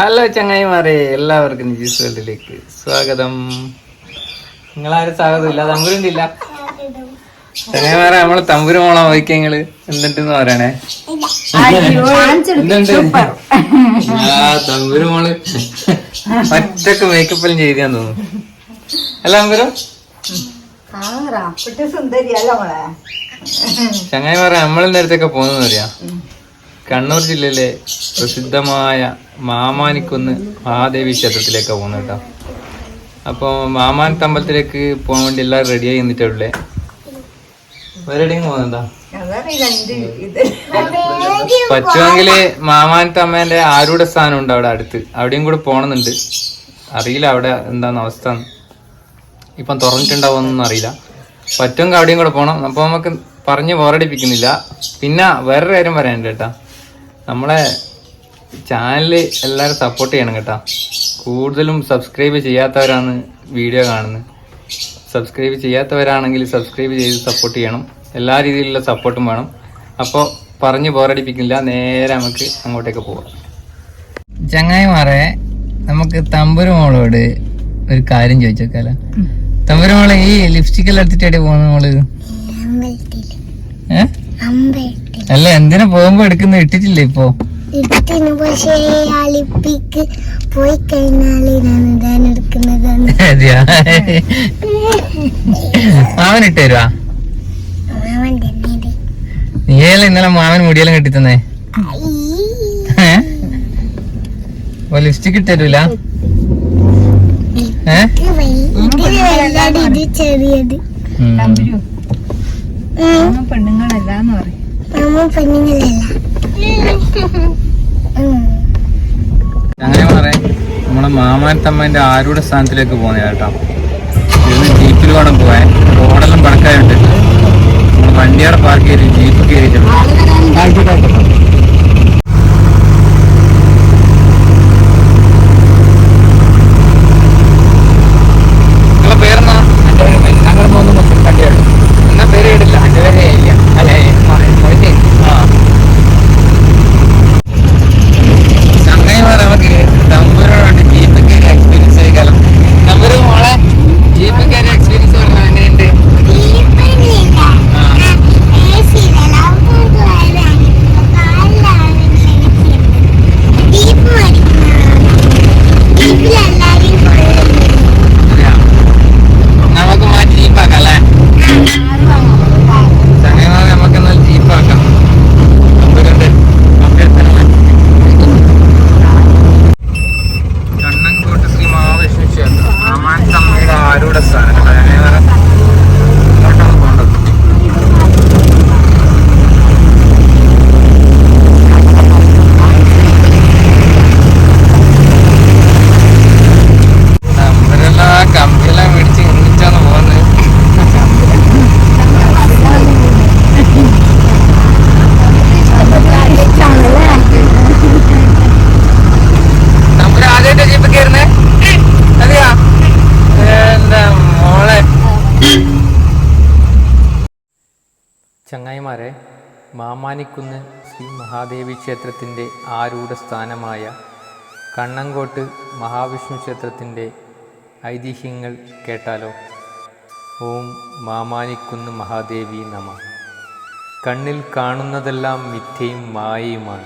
Hello ചങ്ങായിമാരെ എല്ലാവർക്കും നിജീസ് വേൾഡിലേക്ക് സ്വാഗതം. നിങ്ങളാരും സ്വാഗതം ഇല്ല തമ്പുരുണ്ടില്ല ചങ്ങായിമാരെ നമ്മൾ തമ്പുരു മോളെ വഹിക്കങ്ങൾ എന്തുണ്ടെന്ന് പറയണേ? എന്തുണ്ട്? ആ തമ്പുരു മോൾ. ഒറ്റയ്ക്ക് മേക്കപ്പെല്ലാം ചെയ്താന്ന് തോന്നുന്നു. അല്ല തമ്പുരു ചങ്ങായിമാരെ നമ്മളെ നേരത്തൊക്കെ പോകുന്നത് അറിയാം. കണ്ണൂർ ജില്ലയിലെ പ്രസിദ്ധമായ മാമാനിക്കുന്ന് മഹാദേവി ക്ഷേത്രത്തിലേക്കാണ് പോകുന്നത് കേട്ടോ. അപ്പോൾ മാമാൻ തമ്പലത്തിലേക്ക് പോകാൻ വേണ്ടി എല്ലാവരും റെഡി ആയി നിന്നിട്ടുള്ളേ വേറെ പോകുന്നുണ്ടോ? പറ്റുമെങ്കിൽ മാമാനത്തെ അമ്മേന്റെ ആരുടെ സ്ഥാനം ഉണ്ട് അവിടെ അടുത്ത്. അവിടെയും കൂടെ പോണെന്നുണ്ട്. അറിയില്ല അവിടെ എന്താണ് അവസ്ഥ. ഇപ്പം തുറന്നിട്ടുണ്ടാവുമെന്നൊന്നും അറിയില്ല. പറ്റുമെങ്കിൽ അവിടെയും കൂടെ പോകണം അപ്പോൾ നമുക്ക് പറഞ്ഞ് ബോറടിപ്പിക്കുന്നില്ല. പിന്നെ വേറൊരു കാര്യം പറയാനുണ്ട് കേട്ടാ നമ്മളെ ചാനൽ എല്ലാവരും സപ്പോർട്ട് ചെയ്യണം കേട്ടോ. കൂടുതലും സബ്സ്ക്രൈബ് ചെയ്യാത്തവരാണ് വീഡിയോ കാണുന്നത്. സബ്സ്ക്രൈബ് ചെയ്യാത്തവരാണെങ്കിൽ സബ്സ്ക്രൈബ് ചെയ്ത് സപ്പോർട്ട് ചെയ്യണം. എല്ലാ രീതിയിലുള്ള സപ്പോർട്ടും വേണം. അപ്പോൾ പറഞ്ഞ് ബോറടിപ്പിക്കില്ല. നേരെ നമുക്ക് അങ്ങോട്ടേക്ക് പോവാം. ചങ്ങായിമാരെ നമുക്ക് തമ്പുരുമോളോട് ഒരു കാര്യം ചോദിച്ചേക്കാല. തമ്പുരുമോളെ ഈ ലിപ്സ്റ്റിക്കെല്ലാം എടുത്തിട്ടായിട്ട് പോകുന്നു പോകുന്ന മോൾ ഏ? അല്ല എന്തിനാ പോകുമ്പോ എടുക്കുന്ന? ഇട്ടിട്ടില്ലേ ഇപ്പൊ? ഇട്ടിന് പക്ഷേ പോയി കഴിഞ്ഞാൽ ഞാൻ ഇടാൻ മാമൻ ഇട്ട് തരുവാ? മാമൻ തന്നെ ഇത്. ഇന്നലെ മാമൻ മുടിയെല്ലാം കെട്ടി തന്നേ ലിപ്സ്റ്റിക് ഇട്ട് തരൂല? ഏ? ചെറിയത്. ഉം. തമ്പുരു എന്ന് അമ്മ പറയും. മാമൻ പെണ്ണുങ്ങളല്ല. അങ്ങനെ പറയാം നമ്മളെ തമ്മന്റെ ആരുടെ സ്ഥാനത്തിലേക്ക് പോകുന്ന കേട്ടോ. ഇന്ന് ജീപ്പിൽ വേണം പോവാൻ റോഡെല്ലാം പണക്കായുണ്ട് നമ്മൾ വണ്ടിയുടെ പാർക്ക് ചെയ്ത് ജീപ്പ് കയറിയിട്ടുണ്ട് നിങ്ങളെ പേരെന്നാ ഞങ്ങൾ മൂന്ന് മൊത്തം കണ്ടിയാണ് എന്നാ പേര് കേട്ടില്ല എന്റെ പേര് ഇല്ല അല്ലേ മൊയ്തീൻ. ആ ചങ്ങായിമാർ നമുക്ക് തമ്പൂരോട് ജീപ്പ് കയറി എക്സ്പീരിയൻസ് ചെയ്യിക്കാലോ തമ്പൂര് മോളെ ജീപ്പ് കയറി എക്സ്പീരിയൻസ് പറഞ്ഞാൽ എങ്ങനെയുണ്ട് ജീപ്പിനില്ല. ആ. AC ഇല്ല. നമുക്ക് വരാൻ. കാലിലാണ് ശരിക്കും. ജീപ്പ് മടിക്കുന്നതാണ്. ജീപ്പിലെല്ലാരും കൊള്ളുന്നു. അതെയോ? നമുക്ക് മാറ്റി ജീപ്പാക്കാം അല്ലേ ചങ്ങായിമാർ നമുക്ക് എന്നാൽ ജീപ്പാക്കാം തമ്പൂരുണ്ട് കണ്ണൻകോട്ട് ശ്രീ മഹാവിഷ്ണു ക്ഷേത്രം അമാൻ തമ്മയുടെ ആരുടെ സ്ഥാനം കേട്ടോ ചങ്ങായിമാരെ അങ്ങോട്ടാണ് പോകേണ്ടത് അവരെല്ലാം കമ്പിയെല്ലാം മേടിച്ച് ഒന്നിച്ചാണ് പോകുന്നത് നമ്മുടെ ആദ്യമായിട്ട് ജീപ്പ് കയറുന്നേ അതെയാ എന്താ മോളെ ചങ്ങായിമാരെ മാമാനിക്കുന്ന് ശ്രീ മഹാദേവി ക്ഷേത്രത്തിന്റെ ആരൂഢ സ്ഥാനമായ കണ്ണങ്കോട്ട് മഹാവിഷ്ണു ക്ഷേത്രത്തിന്റെ ഐതിഹ്യങ്ങൾ കേട്ടാലോ? ഓം മാമാനിക്കുന്ന് മഹാദേവി നമ. കണ്ണിൽ കാണുന്നതെല്ലാം മിഥ്യയും മായയുമാണ്.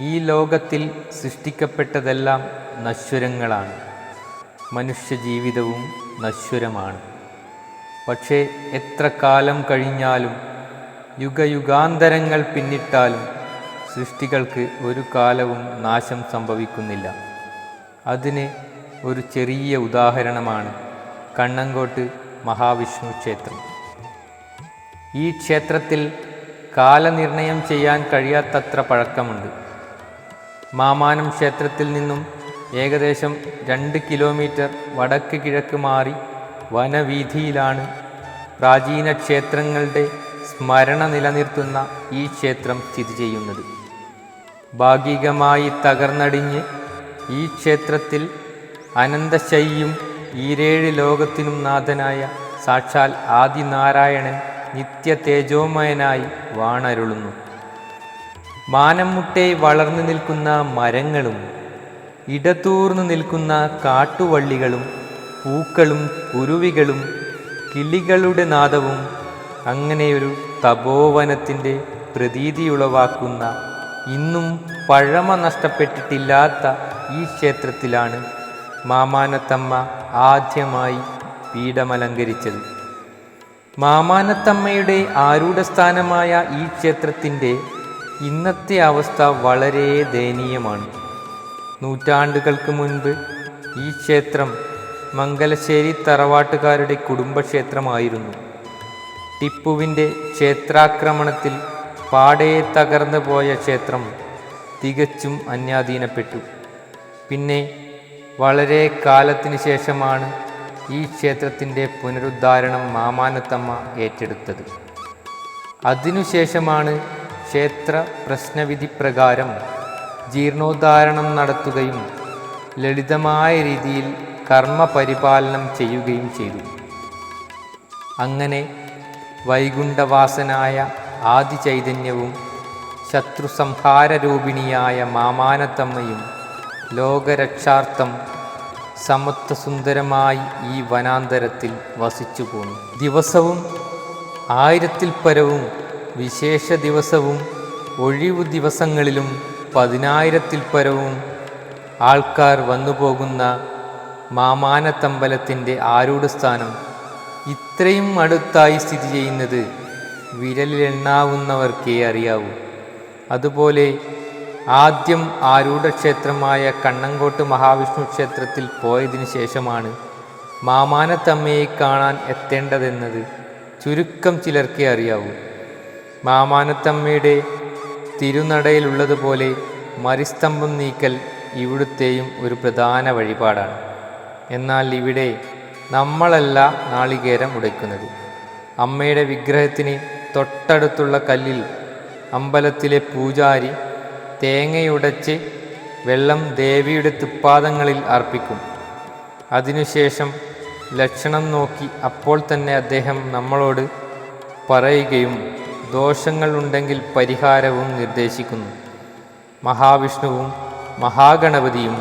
ഈ ലോകത്തിൽ സൃഷ്ടിക്കപ്പെട്ടതെല്ലാം നശ്വരങ്ങളാണ്. മനുഷ്യജീവിതവും നശ്വരമാണ്. പക്ഷേ എത്ര കാലം കഴിഞ്ഞാലും യുഗയുഗാന്തരങ്ങൾ പിന്നിട്ടാലും സൃഷ്ടികൾക്ക് ഒരു കാലവും നാശം സംഭവിക്കുന്നില്ല. അതിന് ഒരു ചെറിയ ഉദാഹരണമാണ് കണ്ണങ്കോട്ട് മഹാവിഷ്ണു ക്ഷേത്രം. ഈ ക്ഷേത്രത്തിൽ കാലനിർണയം ചെയ്യാൻ കഴിയാത്തത്ര പഴക്കമുണ്ട്. മാമാനം ക്ഷേത്രത്തിൽ നിന്നും ഏകദേശം രണ്ട് കിലോമീറ്റർ വടക്ക് കിഴക്ക് മാറി വനവീതിയിലാണ് പ്രാചീന ക്ഷേത്രങ്ങളുടെ സ്മരണ നിലനിർത്തുന്ന ഈ ക്ഷേത്രം സ്ഥിതി ചെയ്യുന്നത്. ഭാഗികമായി തകർന്നടിഞ്ഞ് ഈ ക്ഷേത്രത്തിൽ അനന്തശയ്യും ഈരേഴ് ലോകത്തിനും നാഥനായ സാക്ഷാൽ ആദിനാരായണൻ നിത്യ തേജോമയനായി വാണരുളുന്നു. മാനം മുട്ടെ വളർന്നു നിൽക്കുന്ന മരങ്ങളും ഇടതൂർന്നു നിൽക്കുന്ന കാട്ടുവള്ളികളും പൂക്കളും കുരുവികളും കിളികളുടെ നാദവും അങ്ങനെയൊരു തപോവനത്തിന്റെ പ്രതീതിയുളവാക്കുന്ന ഇന്നും പഴമ നഷ്ടപ്പെട്ടിട്ടില്ലാത്ത ഈ ക്ഷേത്രത്തിലാണ് മാമാനത്തമ്മ ആദ്യമായി പീഠമലങ്കരിച്ചത്. മാമാനത്തമ്മയുടെ ആരൂഢസ്ഥാനമായ ഈ ക്ഷേത്രത്തിന്റെ ഇന്നത്തെ അവസ്ഥ വളരെ ദയനീയമാണ്. നൂറ്റാണ്ടുകൾക്ക് മുൻപ് ഈ ക്ഷേത്രം മംഗലശ്ശേരി തറവാട്ടുകാരുടെ കുടുംബക്ഷേത്രമായിരുന്നു. ടിപ്പുവിന്റെ ക്ഷേത്രാക്രമണത്തിൽ പാടെ തകർന്നു പോയ ക്ഷേത്രം തികച്ചും അന്യാധീനപ്പെട്ടു. പിന്നെ വളരെ കാലത്തിന് ശേഷമാണ് ഈ ക്ഷേത്രത്തിന്റെ പുനരുദ്ധാരണം മാമാനത്തമ്മ ഏറ്റെടുത്തത്. അതിനുശേഷമാണ് ക്ഷേത്ര പ്രശ്നവിധി പ്രകാരം ജീർണോദ്ധാരണം നടത്തുകയും ലളിതമായ രീതിയിൽ കർമ്മപരിപാലനം ചെയ്യുകയും ചെയ്തു. അങ്ങനെ വൈകുണ്ഠവാസനായ ആദിചൈതന്യവും ശത്രുസംഹാരരൂപിണിയായ മാമാനത്തമ്മയും ലോകരക്ഷാർത്ഥം സമത്വസുന്ദരമായി ഈ വനാന്തരത്തിൽ വസിച്ചു പോന്നു ദിവസവും ആയിരത്തിൽ പരവും വിശേഷ ദിവസവും ഒഴിവു ദിവസങ്ങളിലും പതിനായിരത്തിൽ പരവും ആൾക്കാർ വന്നുപോകുന്ന മാമാനത്തമ്പലത്തിന്റെ ആരൂഢസ്ഥാനം ഇത്രയും അടുത്തായി സ്ഥിതി ചെയ്യുന്നത് വിരലിലെണ്ണാവുന്നവർക്കേ അറിയാവൂ. അതുപോലെ ആദ്യം ആരൂഢക്ഷേത്രമായ കണ്ണങ്കോട്ട് മഹാവിഷ്ണു ക്ഷേത്രത്തിൽ പോയതിനു ശേഷമാണ് മാമാനത്തമ്മയെ കാണാൻ എത്തേണ്ടതെന്നത് ചുരുക്കം ചിലർക്കേ അറിയാവൂ. മാമാനത്തമ്മയുടെ തിരുനടയിലുള്ളതുപോലെ മരിസ്തംഭം നീക്കൽ ഇവിടുത്തെയും ഒരു പ്രധാന വഴിപാടാണ്. എന്നാൽ ഇവിടെ നമ്മളല്ല നാളികേരം ഉടയ്ക്കുന്നത്. അമ്മയുടെ വിഗ്രഹത്തിന് തൊട്ടടുത്തുള്ള കല്ലിൽ അമ്പലത്തിലെ പൂജാരി തേങ്ങയുടച്ച് വെള്ളം ദേവിയുടെ തൃപ്പാദങ്ങളിൽ അർപ്പിക്കും. അതിനുശേഷം ലക്ഷണം നോക്കി അപ്പോൾ തന്നെ അദ്ദേഹം നമ്മളോട് പറയുകയും ദോഷങ്ങൾ ഉണ്ടെങ്കിൽ പരിഹാരവും നിർദ്ദേശിക്കുന്നു. മഹാവിഷ്ണുവും മഹാഗണപതിയും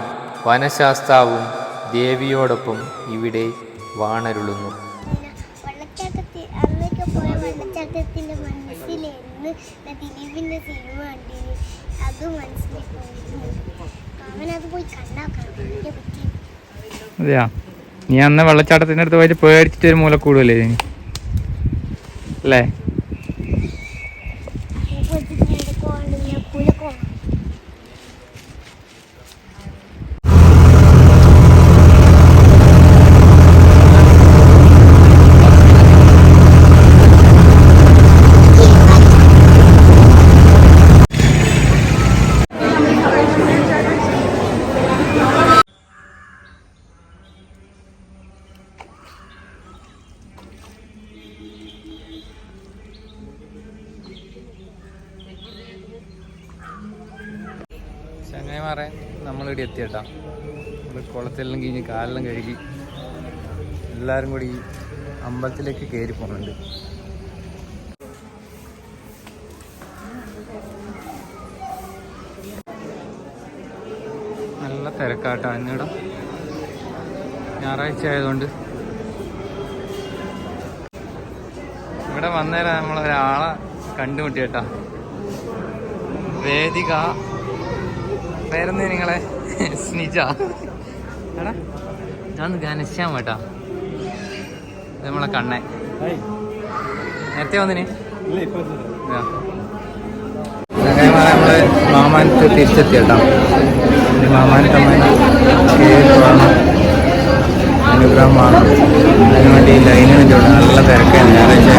വനശാസ്താവും ദേവിയോടൊപ്പം ഇവിടെ വാണരുളുന്നു. വെള്ളച്ചാട്ടത്തിന്റെ ദിലീപിന്റെ സിനിമ കണ്ടിന് അത് അവനത് പോയി കണ്ടാക്കണം അതെയാ? നീ അന്ന് വെള്ളച്ചാട്ടത്തിന്റെ അടുത്ത് പോയിട്ട് പേടിച്ചിട്ട് ഒരു മൂലക്കൂടുമല്ലേ അല്ലേ? ചങ്ങായിമാറെ നമ്മളിവിടെ എത്തിയട്ടാ. നമ്മൾ കുളത്തെല്ലാം കഴിഞ്ഞ് കാലെല്ലാം കഴുകി എല്ലാവരും കൂടി അമ്പലത്തിലേക്ക് കയറി പോകുന്നുണ്ട് നല്ല തിരക്കാട്ടോ എന്നിടം ഞായറാഴ്ച ആയതുകൊണ്ട്. ഇവിടെ വന്നേരം നമ്മളൊരാളെ കണ്ടുമുട്ടിയേട്ടാ. വേദിക പേരെന്താ നിങ്ങളെ സ്നിജ. എടാ ഞാൻ ഘനശ്യാം കേട്ടാ. നമ്മളെ കണ്ണേ നേരത്തെ വന്നിന്? നമ്മൾ മാമാനത്ത് തിരിച്ചെത്തി കേട്ടോ മാമാനത്തമ്മ അനുഗ്രഹമാണ്. അതിനുവേണ്ടി ലൈനിന് ചൂട് നല്ല തിരക്കാണ്. ഞായറാഴ്ച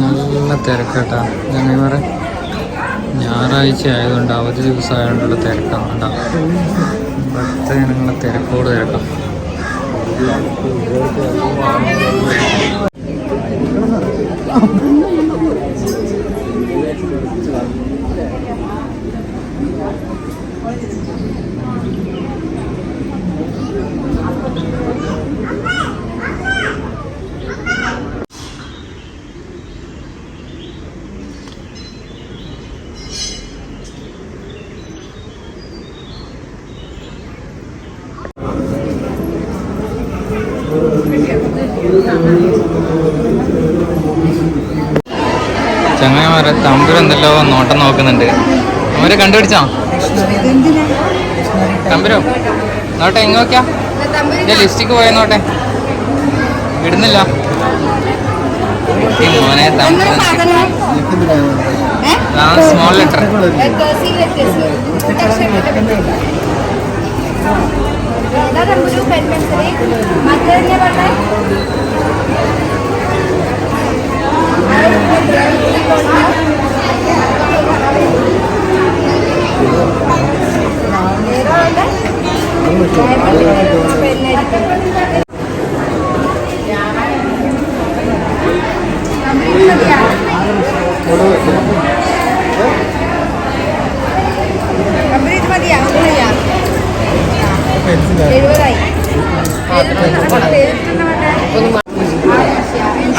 നല്ല തിരക്കാട്ടാ. ചങ്ങായിമാരെ ഞായറാഴ്ച ആയതുകൊണ്ട് അവധി ദിവസം ആയതുകൊണ്ടുള്ള തിരക്കാണ് കേട്ടോ ജനങ്ങളെ തിരക്കോട് തിരക്കാം. ചങ്ങായിമാരെ തമ്പുരം എന്തല്ലോ നോട്ടം നോക്കുന്നുണ്ട്. അവരെ കണ്ടുപിടിച്ചോ? തമ്പുരോ നോട്ടെ എങ്ങ നോക്കിയാ. ലിസ്റ്റിക്ക് പോയ നോട്ടെ. ഇടുന്നില്ല. മോനെ സ്മോൾ ലെറ്റർ അതാണ് ഒരു പെൻപെൻസിൽ അത് തന്നെ പറഞ്ഞാൽ Gracias.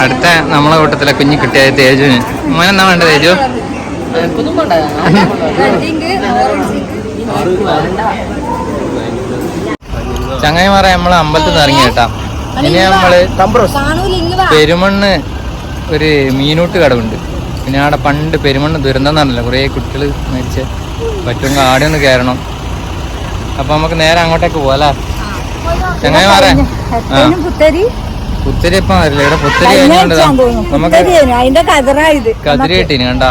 അടുത്ത നമ്മളെ കൂട്ടത്തിലെ കുഞ്ഞു കിട്ടിയായ തേജുവിന്. മോനെന്നാ വേണ്ട തേജു? ചങ്ങായിമാരെ നമ്മൾ അമ്പലത്തിൽ നിന്ന് ഇറങ്ങി കേട്ടാ. ഇനി നമ്മൾ പെരുമണ്ണ് ഒരു മീനൂട്ട് കടവുണ്ട്. പിന്നെ അവിടെ പണ്ട് പെരുമണ്ണ് ദുരന്തം നടന്നല്ലോ. കുറേ കുട്ടികൾ മരിച്ച്. പറ്റുമെങ്കിൽ ആടെ ഒന്ന് കയറണം. അപ്പൊ നമുക്ക് നേരെ അങ്ങോട്ടേക്ക് പോവാല്ലേ ചങ്ങായിമാരെ ആ. പുത്തരി. പുത്തരി ഇപ്പം വരില്ല. ഇവിടെ പുത്തരി അതിന്റെ കതറായത് കതിരി കിട്ടീന് കണ്ടാ?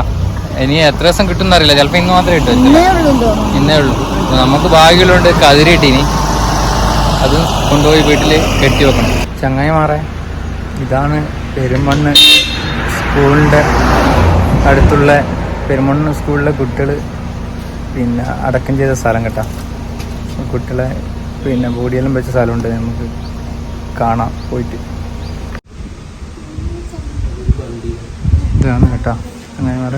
ഇനി എത്ര ദിവസം കിട്ടും അറിയില്ല. ചിലപ്പോ ഇന്ന് മാത്രമേ കിട്ടും ഇന്നേ ഉള്ളൂ ഇന്നേ ഉള്ളൂ. നമുക്ക് ഭാഗ്യമുള്ളതുകൊണ്ട് കതിരി കിട്ടീനി. അത് കൊണ്ടുപോയി വീട്ടിൽ കെട്ടി വെക്കണം. ചങ്ങായി മാറേ. ഇതാണ് പെരുമണ്ണ് സ്കൂളിന്റെ അടുത്തുള്ള പെരുമണ്ണ് സ്കൂളിലെ കുട്ടികൾ പിന്നെ അടക്കം ചെയ്ത സ്ഥലം കേട്ടോ. കുട്ടികളെ പിന്നെ ബോഡിയെല്ലാം വെച്ച സ്ഥലമുണ്ട്. നമുക്ക് കാണാം പോയിട്ട്. ഇതാണ് കേട്ടോ. അങ്ങനെ പറ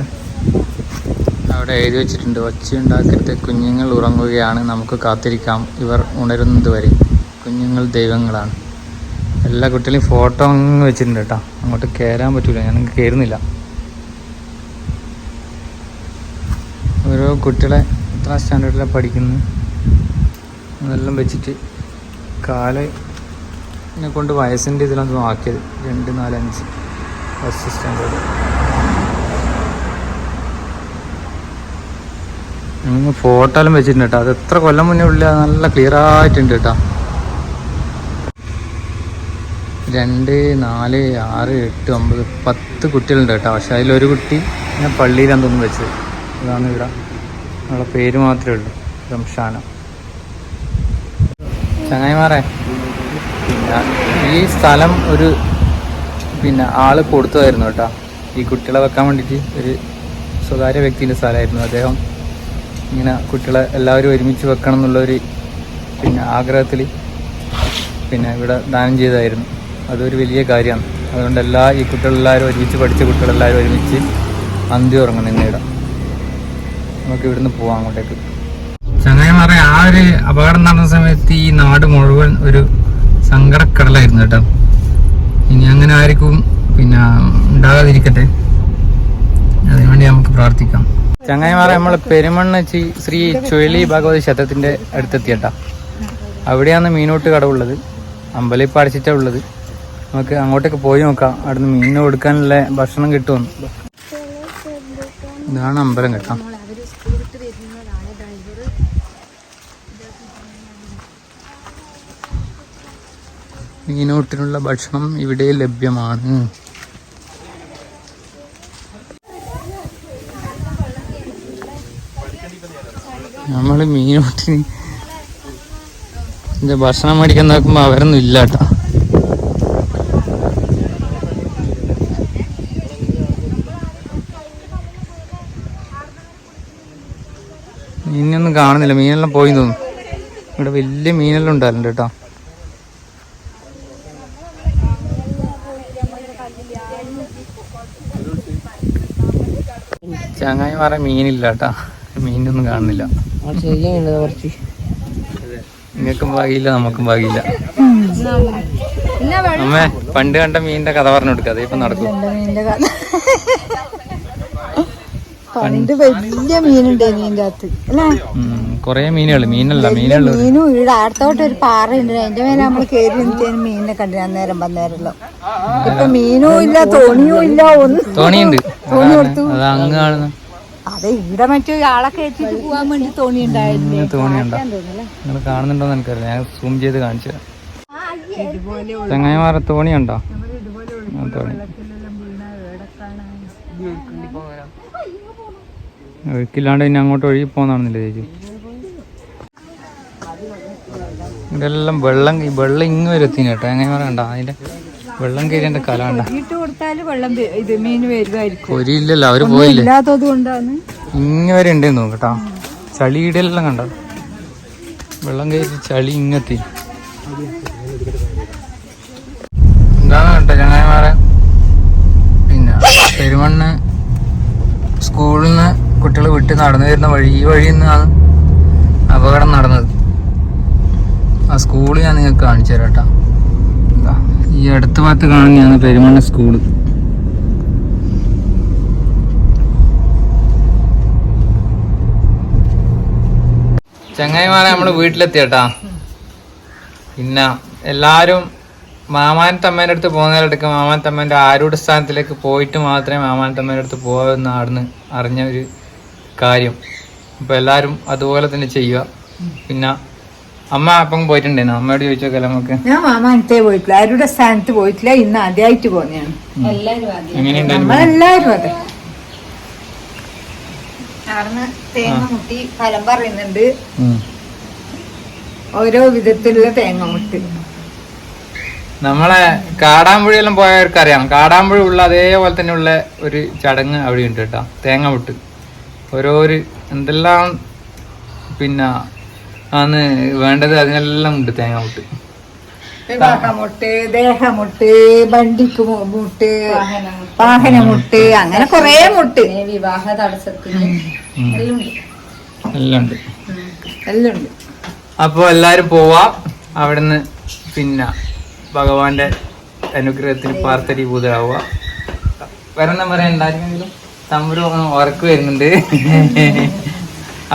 അവിടെ എഴുതി വെച്ചിട്ടുണ്ട് ഒച്ച ഉണ്ടാക്കരുത് കുഞ്ഞുങ്ങൾ ഉറങ്ങുകയാണ് നമുക്ക് കാത്തിരിക്കാം. ഇവർ ഉണരുന്നത് വരെ കുഞ്ഞുങ്ങൾ ദൈവങ്ങളാണ്. എല്ലാ കുട്ടികളെയും ഫോട്ടോ അങ്ങ് വെച്ചിട്ടുണ്ട് കേട്ടോ. അങ്ങോട്ട് കയറാൻ പറ്റൂല ഞാൻ കയറുന്നില്ല. ഓരോ കുട്ടികളെ എത്ര സ്റ്റാൻഡേർഡിലാണ് പഠിക്കുന്നു അതെല്ലാം വെച്ചിട്ട് കാല എന്നെ കൊണ്ട് വയസ്സിന്റെ ഇതിലൊന്നും ആക്കിയത്. രണ്ട് നാല് അഞ്ച്. ഫസ്റ്റ് സ്റ്റാൻഡേർഡ് ഫോട്ടോ എല്ലാം വെച്ചിട്ടുണ്ട് കേട്ടോ. അത് എത്ര കൊല്ലം മുന്നേ ഉള്ള നല്ല ക്ലിയർ ആയിട്ടുണ്ട് കേട്ടോ. രണ്ട് നാല് ആറ് എട്ട് ഒമ്പത് പത്ത് കുട്ടികളുണ്ട് കേട്ടോ. പക്ഷെ അതിലൊരു കുട്ടി ഞാൻ പള്ളിയിലാണ് തോന്നുന്നു വെച്ചത്. അതാണ് ഇവിടെ. നമ്മളെ പേര് മാത്രമേ ഉള്ളൂ. റംഷാന ചങ്ങായിമാരെ ഈ സ്ഥലം ഒരു പിന്നെ ആൾ കൊടുത്തതായിരുന്നു കേട്ടോ. ഈ കുട്ടികളെ വെക്കാൻ വേണ്ടിയിട്ട് ഒരു സ്വകാര്യ വ്യക്തിന്റെ സ്ഥലമായിരുന്നു. അദ്ദേഹം ഇങ്ങനെ കുട്ടികളെ എല്ലാവരും ഒരുമിച്ച് വെക്കണം എന്നുള്ളൊരു പിന്നെ ആഗ്രഹത്തിൽ പിന്നെ ഇവിടെ ദാനം ചെയ്തതായിരുന്നു. അതൊരു വലിയ കാര്യമാണ്. അതുകൊണ്ട് എല്ലാ ഈ കുട്ടികളെല്ലാവരും ഒരുമിച്ച് പഠിച്ച കുട്ടികളെല്ലാവരും ഒരുമിച്ച് അന്തി ഉറങ്ങണം ഇന്നിവിടെ നമുക്ക് ഇവിടുന്ന് പോവാം അങ്ങോട്ടേക്ക്. ആ ഒരു അപകടം നടന്ന സമയത്ത് ഈ നാട് മുഴുവൻ ഒരു സങ്കടക്കടലായിരുന്നു കേട്ടോ. ഇനി അങ്ങനെ ആർക്കും പിന്നെ ഉണ്ടാകാതിരിക്കട്ടെ. അതിനുവേണ്ടി നമുക്ക് പ്രാർത്ഥിക്കാം. ചങ്ങായിമാരെ നമ്മൾ പെരുമണ്ണ് ശ്രീ ചുഴലി ഭഗവതി ക്ഷേത്രത്തിന്റെ അടുത്തെത്തിയട്ടാ അവിടെയാണ് മീനോട്ട് കടവുള്ളത് അമ്പലി പാടിച്ചിട്ടാ ഉള്ളത്. നമുക്ക് അങ്ങോട്ടേക്ക് പോയി നോക്കാം. അവിടുന്ന് മീനിന് കൊടുക്കാനുള്ള ഭക്ഷണം കിട്ടുമെന്ന്. ഇതാണ് അമ്പലം കേട്ടോ. മീനോട്ടിനുള്ള ഭക്ഷണം ഇവിടെ ലഭ്യമാണ്. നമ്മൾ മീനോട്ടിന് ഇത് ഭക്ഷണം മേടിക്കാൻ നോക്കുമ്പോ അവരൊന്നും ഇല്ല കേട്ടോ മീനൊന്നും കാണുന്നില്ല. മീനെല്ലാം പോയി തോന്നുന്നു. ഇവിടെ വലിയ മീനെല്ലാം ഉണ്ടായിരുന്നു കേട്ടോ. ചങ്ങായി മാറ മീനില്ല കേട്ടാ മീനൊന്നും കാണുന്നില്ല നിങ്ങൾക്കും ഭാഗ്യമില്ല നമുക്കും ഭാഗ്യമില്ല. അമ്മേ പണ്ട് കണ്ട മീനിന്റെ കഥ പറഞ്ഞു കൊടുക്കുക അതേ ഇപ്പൊ നടക്കും. പണ്ട് വലിയ മീനുണ്ട് ഇതിന്റെ അകത്ത്. അല്ലേ? കൊറേ മീനുകൾ മീനല്ല മീനുകൾ മീനും ഇവിടെ അടുത്തോട്ട് ഒരു പാറ ഉണ്ട് അതിന്റെ മേലെ നമ്മൾ കയറി നിൽക്കാൻ മീനിനെ കണ്ടു അന്നേരം വന്നേരല്ലോ. ഇപ്പൊ മീനും ഇല്ല തോണിയും ഇല്ല ഒന്ന് തോണിയുണ്ട്. തോണി കൊടുത്തു. അത് ഇവിടെ മറ്റേ ആളെ കയറ്റിട്ട് പോവാൻ വേണ്ടി തോണി ഉണ്ടായിരുന്നു. തോണിയുണ്ടോ നിങ്ങൾ കാണുന്നുണ്ടോന്ന് എനിക്കറിയില്ല. ഞാൻ സൂം ചെയ്ത് കാണിച്ചു ചങ്ങായിമാരെ തോണിയുണ്ടോ? ആ, തോണി. ഒഴുക്കില്ലാണ്ട് പിന്നെ അങ്ങോട്ട് ഒഴുകി പോകുന്നതാണെന്നില്ല ചേച്ചി? ഇതെല്ലാം വെള്ളം വെള്ളം ഇങ്ങ് വരെ എത്തിന് കേട്ടോ. എങ്ങനെ പറയണ്ട അതിന്റെ വെള്ളം കയറിന്റെ കല കണ്ട. അവർ പോയില്ല? ഇങ്ങ വരെ ഉണ്ടെന്ന് കേട്ടോ. ചളിയുടെ എല്ലാം കണ്ട? വെള്ളം കയറി ചളി ഇങ്ങെത്തി എന്താണ് കേട്ടോ ചങ്ങായിമാരെ? പിന്നെ പെരുമണ്ണ് സ്കൂളിൽ നിന്ന് കുട്ടികൾ വിട്ട് നടന്നു വരുന്ന വഴി ഈ വഴി നിന്നാണ് അപകടം നടന്നത്. ആ സ്കൂൾ ഞാൻ നിങ്ങൾക്ക് കാണിച്ചു തരാം കേട്ടോ. ഈ അടുത്ത ഭാഗത്ത് കാണുന്നതാണ് പെരുമാണ സ്കൂൾ ചങ്ങായിമാരെ നമ്മൾ വീട്ടിലെത്തിയട്ടാ പിന്നെ എല്ലാവരും മാമാൻ തമ്മേന്റെ അടുത്ത് പോകുന്നതിലടുക്ക് മാമാൻ തമ്മേന്റെ ആരുടെ സ്ഥാനത്തിലേക്ക് പോയിട്ട് മാത്രമേ മാമാൻ തമ്മേന്റെ അടുത്ത് പോകാവുന്ന ആടുന്ന് അറിഞ്ഞ ഒരു കാര്യം. അപ്പൊ എല്ലാവരും അതുപോലെ തന്നെ ചെയ്യുക. പിന്നെ അമ്മ അപ്പം പോയിട്ടുണ്ടായിരുന്നു അമ്മയോട് ചോദിച്ചോക്കല്ലേ നമുക്ക്? ഞാൻ മാമാനത്തെ പോയിട്ടില്ല. ആരുടെ സ്ഥാനത്ത് പോയിട്ടില്ല. ഇന്ന് ആദ്യമായിട്ട് പോന്നെയാണ് നമ്മളെല്ലാരും അതെ. അവിടുന്ന് തേങ്ങ മുട്ടി ഫലം പറയുന്നുണ്ട്. ഉം. ഓരോ വിധത്തിലുള്ള തേങ്ങ മുട്ട്. നമ്മളെ കാടാമ്പുഴയെല്ലാം പോയവർക്ക് അറിയാം കാടാമ്പുഴ ഉള്ള അതേപോലെ തന്നെ ഉള്ള ഒരു ചടങ്ങ് അവിടെ ഉണ്ട് കേട്ടോ. തേങ്ങ വിട്ട് ഓരോരു എന്തെല്ലാം പിന്നെ ആണ് വേണ്ടത് അതിനെല്ലാം ഉണ്ട് തേങ്ങ മുട്ട് വിവാഹമുട്ട് ദേഹമുട്ട് വണ്ടിക്ക് മുട്ട് വാഹനമുട്ട് അങ്ങനെ കൊറേ മുട്ട്. വിവാഹ തടസ്സത്തിന് എല്ലാം ഉണ്ട്. എല്ലാം ഉണ്ട്. അപ്പോൾ എല്ലാരും പോവാ. അവിടുന്ന് പിന്നെ ഭഗവാന്റെ അനുഗ്രഹത്തിന് പാർത്തരീഭൂതരാവുക വരണം പറയാൻ ഉണ്ടായിരുന്നെങ്കിലും തമ്പുരു ഉറക്ക് വരുന്നുണ്ട്.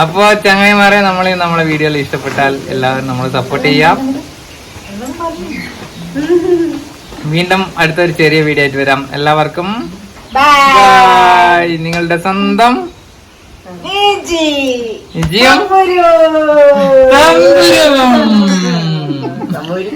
അപ്പോൾ ചങ്ങായിമാരെ നമ്മൾ നമ്മളെ വീഡിയോയിൽ ഇഷ്ടപ്പെട്ടാൽ എല്ലാവരും നമ്മൾ സപ്പോർട്ട് ചെയ്യാം. വീണ്ടും അടുത്തൊരു ചെറിയ വീഡിയോ ആയിട്ട് വരാം. എല്ലാവർക്കും ബൈ നിങ്ങളുടെ സ്വന്തം തമ്പുരു.